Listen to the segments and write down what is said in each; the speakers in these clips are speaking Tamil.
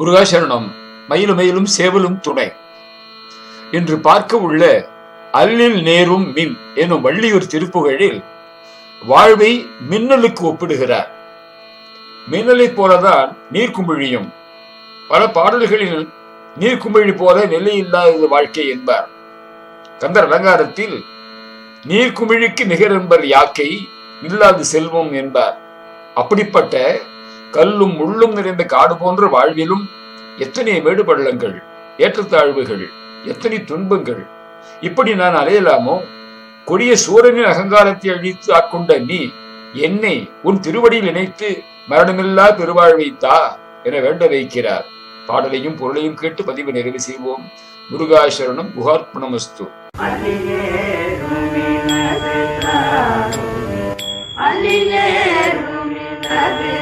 முருகாசரணம் மயிலும் மயிலும் சேவலும் துணை. என்று பார்க்க உள்ள அல்லில் நேரும் மின் எனும் வள்ளியூர் திருப்புகழில் வாழ்வை மின்னலுக்கு ஒப்பிடுகிறார். மின்னலைப் போலதான் நீர்க்குமிழியும். பல பாடல்களில் நீர்க்குமிழி போல நிலை இல்லாதது வாழ்க்கை என்பார். கந்தர் அலங்காரத்தில் நீர்க்குமிழிக்கு நிகர் என்பர் யாக்கை இல்லாது செல்வம் என்பார். அப்படிப்பட்ட கல்லும் முள்ளும் நிறைந்த காடு போன்ற வாழ்விலும் எத்தனை மேடுபள்ளங்கள் ஏற்றத்தாழ்வுகள் எத்தனை துன்பங்கள். இப்படி நான் அலையலாமோ? கொடிய சூரனின் அகங்காரத்தை அழித்து ஆட்கொண்ட நீ என்னை உன் திருவடியில் இணைத்து மரணமில்லா பெருவாழ்வை தா என வேண்ட வைக்கிறார். பாடலையும் பொருளையும் கேட்டு பதிவு நிறைவு செய்வோம். முருகாசரணம் குகார்ப்பணமஸ்து அவழி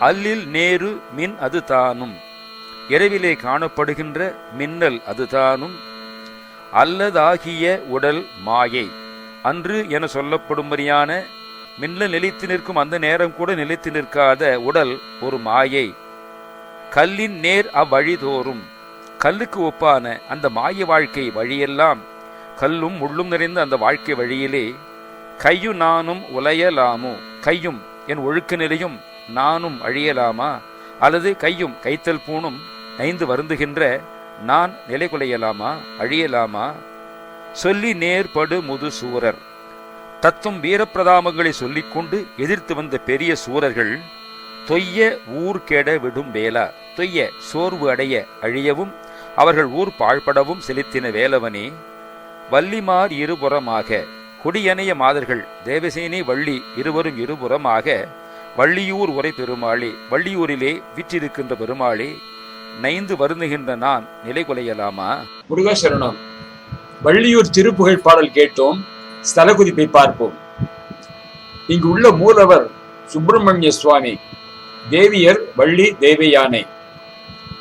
அல்லில் நேரு மின் அது தானும். இரவிலே காணப்படுகின்ற மின்னல் அதுதானும் அல்லதாகிய உடல் மாயை. அன்று என சொல்லப்படும்படியான மின்னல் நிலைத்து நிற்கும் அந்த நேரம் கூட நிலைத்து நிற்காத உடல் ஒரு மாயை. கல்லின் நேர் அவ்வழிதோறும் கல்லுக்கு ஒப்பான அந்த மாய வாழ்க்கை வழியெல்லாம் கல்லும் முள்ளும் நிறைந்த அந்த வாழ்க்கை வழியிலே கையு நானும் உலையலாமோ? கையும் என் ஒழுக்க நிலையும் நானும் அழியலாமா? அல்லது கையும் கைத்தல் பூணும் ஐந்து வருந்துகின்ற நான் நிலை குலையலாமா அழியலாமா? சொல்லி நேர்படு முது சூரர். தத்தும் வீரப்பிரதாமங்களை சொல்லிக்கொண்டு எதிர்த்து வந்த பெரிய சூரர்கள் தொய்ய ஊர் கெட விடும் வேலா தொய்ய சோர்வு அடைய அழியவும் அவர்கள் ஊர் பாழ்படவும் செலுத்தின வேலவனே வள்ளிமார் இருபுறமாக கொடியனைய மாதர்கள் தேவசேனி வள்ளி இருவரும் இருபுறமாக வள்ளியூர் உரை பெருமாளே வள்ளியூரிலே விற்றிருக்கின்ற பெருமாளே நைந்து வருந்துகின்ற நான் நிலை கொலையலாமா? முருகாசரணம் வள்ளியூர் திருப்புகழ் பாடல் கேட்டோம் ஸ்தல குறிப்பை பார்ப்போம். இங்கு உள்ள மூலவர் சுப்பிரமணிய சுவாமி தேவியர் வள்ளி தேவையானை.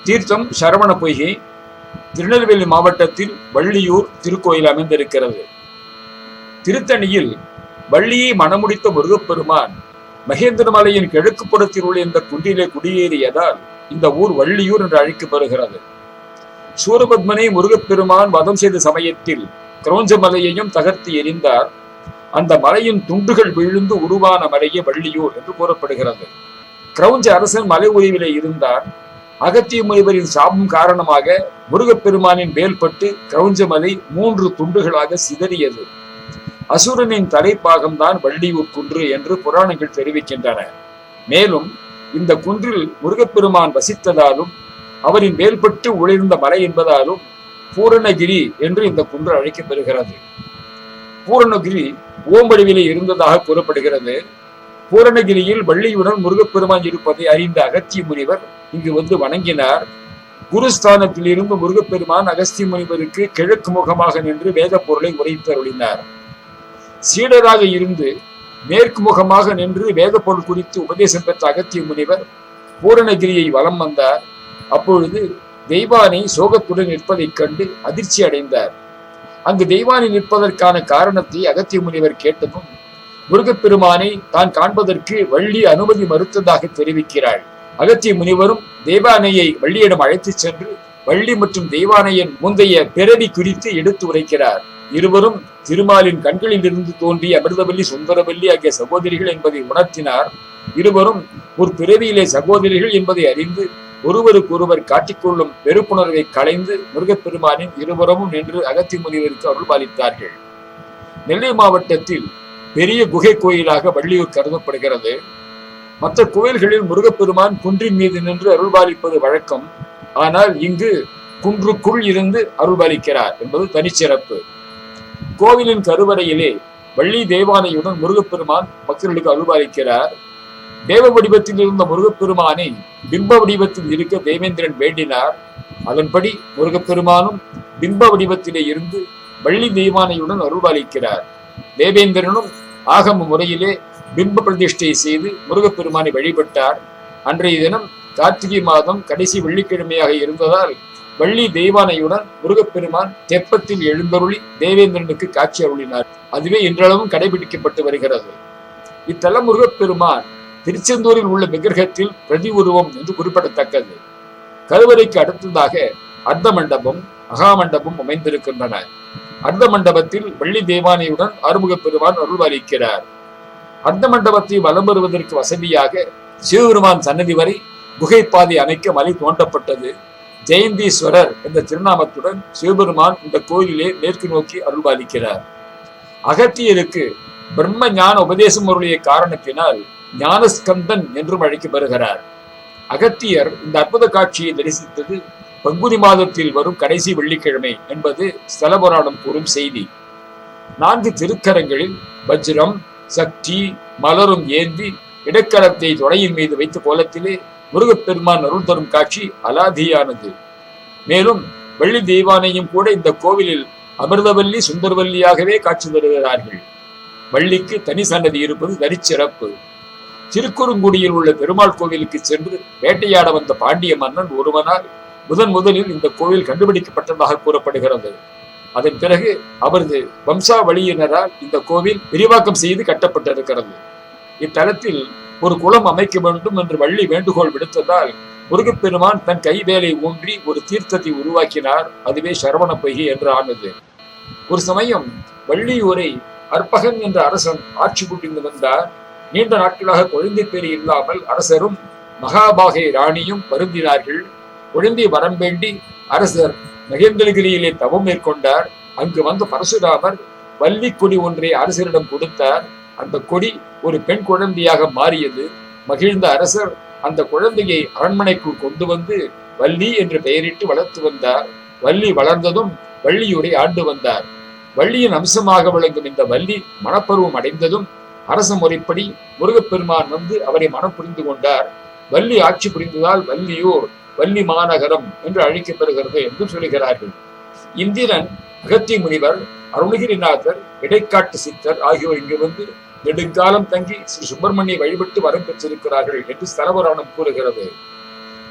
தீர்த்தம் சரவண பொய்கை திருநெல்வேலி மாவட்டத்தில் வள்ளியூர் திருக்கோயில் அமைந்திருக்கிறது. திருத்தணியில் வள்ளியை மணமுடித்த முருகப்பெருமான் மகேந்திரமலையின் கிழக்கு புறத்தில் உள்ள இந்த குன்றிலே குடியேறியதால் இந்த ஊர் வள்ளியூர் என்று அழைக்கப்படுகிறது. சூரபத்மனை முருகப்பெருமான் வதம் செய்த சமயத்தில் கிரௌஞ்ச மலையையும் தகர்த்து எரிந்தார் அந்த மலையின் துண்டுகள் விழுந்து உருவான மலையே வள்ளியூர் என்று கூறப்படுகிறது. கிரௌஞ்ச அரசன் மலை உதவியிலே இருந்தார். அகத்திய முனிவரின் சாபம் காரணமாக முருகப்பெருமானின் வேல்பட்டு கிரௌஞ்ச மலை மூன்று துண்டுகளாக சிதறியது. அசுரனின் தலைப்பாகம்தான் வள்ளியூர் குன்று என்று புராணங்கள் தெரிவிக்கின்றன. மேலும் இந்த குன்றில் முருகப்பெருமான் வசித்ததாலும் அவரின் வேல்பட்டு உழைந்த மலை என்பதாலும் பூரணகிரி என்று இந்த குன்று அழைக்கப்பெறுகிறது பூரணகிரி ஓம்படிவிலே இருந்ததாக கூறப்படுகிறது. பூரணகிரியில் வள்ளியுடன் முருகப்பெருமான் இருப்பதை அறிந்த அகத்திய முனிவர் இங்கு வந்து வணங்கினார். குருஸ்தானத்தில் இருந்து முருகப்பெருமான் அகஸ்திய முனிவருக்கு கிழக்கு முகமாக நின்று வேத பொருளை உரைத்தருளினார். சீடராக இருந்து மேற்கு முகமாக நின்று வேத பொருள் குறித்து உபதேசம் பெற்ற அகத்திய முனிவர் பூரணகிரியை வலம் வந்தார். அப்பொழுது தெய்வானை சோகத்துடன் நிற்பதைக் கண்டு அதிர்ச்சி அடைந்தார். அங்கு தெய்வானை நிற்பதற்கான காரணத்தை அகத்திய முனிவர் கேட்டதும் முருகப்பெருமானை தான் காண்பதற்கு வள்ளி அனுமதி மறுத்ததாக தெரிவிக்கிறாள். அகத்திய முனிவரும் தெய்வானையை வள்ளியிடம் அழைத்துச் சென்று வள்ளி மற்றும் தெய்வானையின் முந்தைய பிறவி குறித்து எடுத்து உரைக்கிறார். இருவரும் திருமாலின் கண்களில் இருந்து தோன்றிய அமிர்தவல்லி சுந்தரவல்லி ஆகிய சகோதரிகள் என்பதை உணர்த்தினார். இருவரும் ஒரு பிறவியிலே சகோதரிகள் என்பதை அறிந்து ஒருவருக்கொருவர் காட்டிக்கொள்ளும் வெறுப்புணர்வை களைந்து முருகப்பெருமானின் இருவரமும் நின்று அகத்தி முனிவருக்கு அருள்பாலித்தார்கள். நெல்லை மாவட்டத்தில் பெரிய குகை கோயிலாக வள்ளியூர் கருதப்படுகிறது. மற்ற கோயில்களில் முருகப்பெருமான் குன்றின் மீது நின்று அருள்பாலிப்பது வழக்கம். ஆனால் இங்கு குன்றுக்குள் இருந்து அருள்பாலிக்கிறார் என்பது தனிச்சிறப்பு. கோவிலின் கருவறையிலே வள்ளி தேவானையுடன் முருகப்பெருமான் பக்தர்களுக்கு அருள்பாலிக்கிறார் தேவ வடிவத்தில் இருந்த முருகப்பெருமானை பிம்ப வடிவத்தில் இருக்க தேவேந்திரன் வேண்டினார். அதன்படி முருகப்பெருமானும் பிம்ப வடிவத்திலே இருந்து வள்ளி தெய்வானையுடன் அருள்பாலிக்கிறார் தேவேந்திரனும் ஆகம முறையிலே பிம்ப பிரதிஷ்டை செய்து முருகப்பெருமானை வழிபட்டார். அன்றைய தினம் கார்த்திகை மாதம் கடைசி வெள்ளிக்கிழமையாக இருந்ததால் வள்ளி தெய்வானையுடன் முருகப்பெருமான் தெப்பத்தில் எழுந்தருளி தேவேந்திரனுக்கு காட்சி அருளினார். அதுவே இன்றளவும் கடைபிடிக்கப்பட்டு வருகிறது. இத்தல முருகப்பெருமான் திருச்செந்தூரில் உள்ள விக்கிரகத்தில் பிரதி உருவம் என்று குறிப்பிடத்தக்கது. கருவறைக்கு அடுத்ததாக அர்த்த மண்டபம் மகாமண்டபம் அமைந்திருக்கின்றன. அர்த்த மண்டபத்தில் வள்ளி தேவானையுடன் ஆறுமுகப் பெருமான் அருள்வாளிக்கிறார் அர்த்த மண்டபத்தை வலம் வருவதற்கு வசதியாக சிவபெருமான் சன்னதி வரை குகை பாதை அமைக்க மலை தோண்டப்பட்டது ஜெயந்தீஸ்வரர் என்ற திருநாமத்துடன் சிவபெருமான் இந்த கோயிலிலே மேற்கு நோக்கி அருள்பாலிக்கிறார். அகத்தியருக்கு பிரம்ம ஞான உபதேசம் அருளிய காரணத்தினால் ஞானஸ்கந்தன் என்றும் அழைக்கப்படுகிறார். அகத்தியர் இந்த அற்புத காட்சியை தரிசித்தது பங்குனி மாதத்தில் வரும் கடைசி வெள்ளிக்கிழமை என்பது ஸ்தலபுராணம் கூறும் செய்தி. நான்கு திருக்கரங்களில் வஜ்ரம் சக்தி மலரும் ஏந்தி இடக்கரத்தை தொடையின் மீது வைத்த கோலத்திலே முருகப்பெருமான் அருள் தரும் காட்சி அலாதியானது. மேலும் வெள்ளி தெய்வானையும் கூட இந்த கோவிலில் அமிர்தவல்லி சுந்தர்வல்லியாகவே காட்சி தருகிறார்கள். வள்ளிக்கு தனி சன்னதி இருப்பது தரிச்சிறப்பு திருக்குறுங்குடியில் உள்ள பெருமாள் கோவிலுக்கு சென்று வேட்டையாட வந்த பாண்டிய மன்னன் ஒருவனால் முதன் முதலில் இந்த கோவில் கண்டுபிடிக்கப்பட்டதாக கூறப்படுகிறது. அதன் பிறகு அவரது வம்சாவளியினரால் இந்த கோவில் விரிவாக்கம் செய்து கட்டப்பட்டிருக்கிறது. இத்தலத்தில் ஒரு குளம் அமைக்க வேண்டும் என்று வள்ளி வேண்டுகோள் விடுத்ததால் முருகப்பெருமான் தன் கைவேலை ஊன்றி ஒரு தீர்த்தத்தை உருவாக்கினார். அதுவே சரவண பொய்கை என்று ஆனது. ஒரு சமயம் வள்ளியூரை அற்பகன் என்ற அரசன் ஆட்சி புரிந்து வந்தார். நீண்ட நாட்களாக குழந்தை பேர் இல்லாமல் அரசரும் மகாபாகை ராணியும் வருந்தினார்கள். குழந்தை வரம் வேண்டி அரசர் மகேந்திரகிரியிலே தவம் மேற்கொண்டார். அங்கு வந்த பரசுராமர் வள்ளி கொடி ஒன்றை அரசரிடம் கொடுத்தார். அந்த கொடி ஒரு பெண் குழந்தையாக மாறியது. மகிழ்ந்த அரசர் அந்த குழந்தையை அரண்மனைக்குள் கொண்டு வந்து வள்ளி என்று பெயரிட்டு வளர்த்து வந்தார். வள்ளி வளர்ந்ததும் வள்ளியூரை ஆண்டு வந்தார். வள்ளியின் அம்சமாக விளங்கும் இந்த வள்ளி மனப்பருவம் அடைந்ததும் அரச முறைப்படி முருகப்பெருமான் வந்து அவரை மனம் புரிந்து கொண்டார். வள்ளி ஆட்சி புரிந்ததால் வள்ளியூர் வள்ளி மாநகரம் என்று அழைக்கப்படுகிறது என்று சொல்கிறார்கள். இந்திரன் அகத்திய முனிவர் அருணகிரிநாதர் இடைக்காட்டு சித்தர் ஆகியோர் இங்கு வந்து நெடுங்காலம் தங்கி ஸ்ரீ சுப்பிரமணியை வழிபட்டு வரம் பெற்றிருக்கிறார்கள் என்று ஸ்தலபுராணம் கூறுகிறது.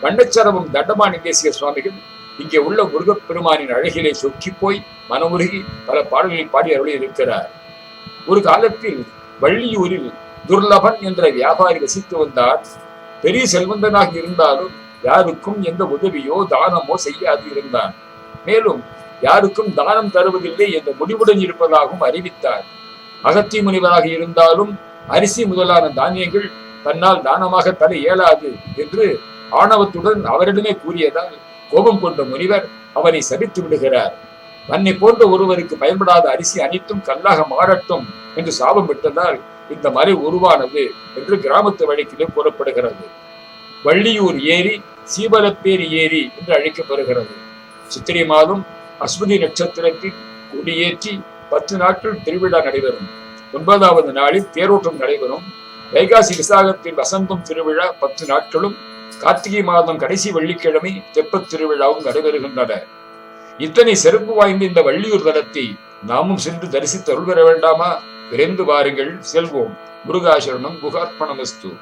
வண்ணச்சரவம் தண்டமானிகேசிய சுவாமிகள் இங்கே உள்ள முருகப்பெருமானின் அழகிலே சொக்கி போய் மனமுருகி பல பாடல்களை பாடி அருளி இருக்கிறார் ஒரு காலத்தில் வள்ளியூரில் துர்லபன் என்ற வியாபாரி வசித்து வந்தார். பெரிய செல்வந்தனாக இருந்தாலும் யாருக்கும் எந்த உதவியோ தானமோ செய்யாது இருந்தான். மேலும் யாருக்கும் தானம் தருவதில்லை என்ற முடிவுடன் இருப்பதாகவும் அறிவித்தார். அகத்தி முனிவராக இருந்தாலும் அரிசி முதலான தானியங்கள் தன்னால் தானமாக தர இயலாது என்று ஆணவத்துடன் அவரிடமே கூறியதால் கோபம் கொண்ட முனிவர் அவரை சபித்து விடுகிறார். தன்னை போன்ற ஒருவருக்கு பயன்படாத அரிசி அனைத்தும் கல்லாக மாறட்டும் என்று சாபம் விட்டதால் இந்த மலை உருவானது என்று கிராமத்து வழக்கிலே கூறப்படுகிறது. வள்ளியூர் ஏரி சீவலப்பேரி ஏரி என்று அழைக்கப்படுகிறது. சித்திரை மாதம் அஸ்வதி நட்சத்திரத்தில் கொடியேற்றி பத்து நாட்கள் திருவிழா நடைபெறும். ஒன்பதாவது நாளில் தேரோட்டம் நடைபெறும். வைகாசி விசாகத்தில் வசந்தம் திருவிழா பத்து நாட்களும் கார்த்திகை மாதம் கடைசி வெள்ளிக்கிழமை தெப்பத் திருவிழாவும் நடைபெறுகின்றன. இத்தனை சிறப்பு வாய்ந்த இந்த வள்ளியூர் தலத்தை நாமும் சென்று தரிசித்து அருள் பெற வேண்டாமா? விரைந்து வாருங்கள். செல்வோம். முருகாசரணம் குகார்ப்பணமஸ்து